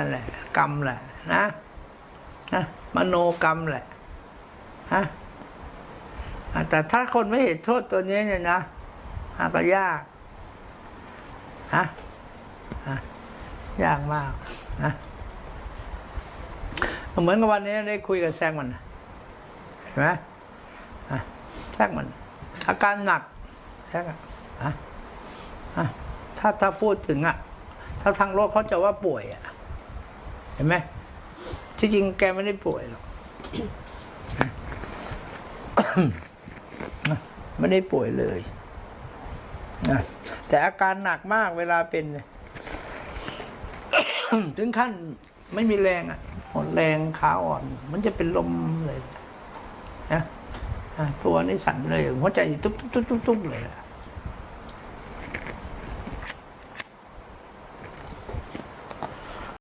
นั่นแหละ กรรมแหละนะนะมโนกรรมแหละฮะแต่ถ้าคนไม่เห็นโทษตัวนี้เนี่ยนะก็ยากฮะยากมากนะเหมือนกับวันนี้ได้คุยกับแซงมันเห็นไหมอะแซงมัน อาการหนักแซงอะอะอะถ้าถ้าพูดถึงอะถ้าทางโลกเขาจะว่าป่วยอะ เห็นไหมที่จริงแกไม่ได้ป่วยหรอกไม่ได้ป่วยเลยนะแต่อาการหนักมากเวลาเป็น ถึงขั้นไม่มีแรงอะหมดแรงขาอ่อน มันจะเป็นลมเลยนะตัวนี่สั่นเลย หัวใจตุ๊บตุ๊บตุ๊บตุ๊บตุ๊บเลยอะ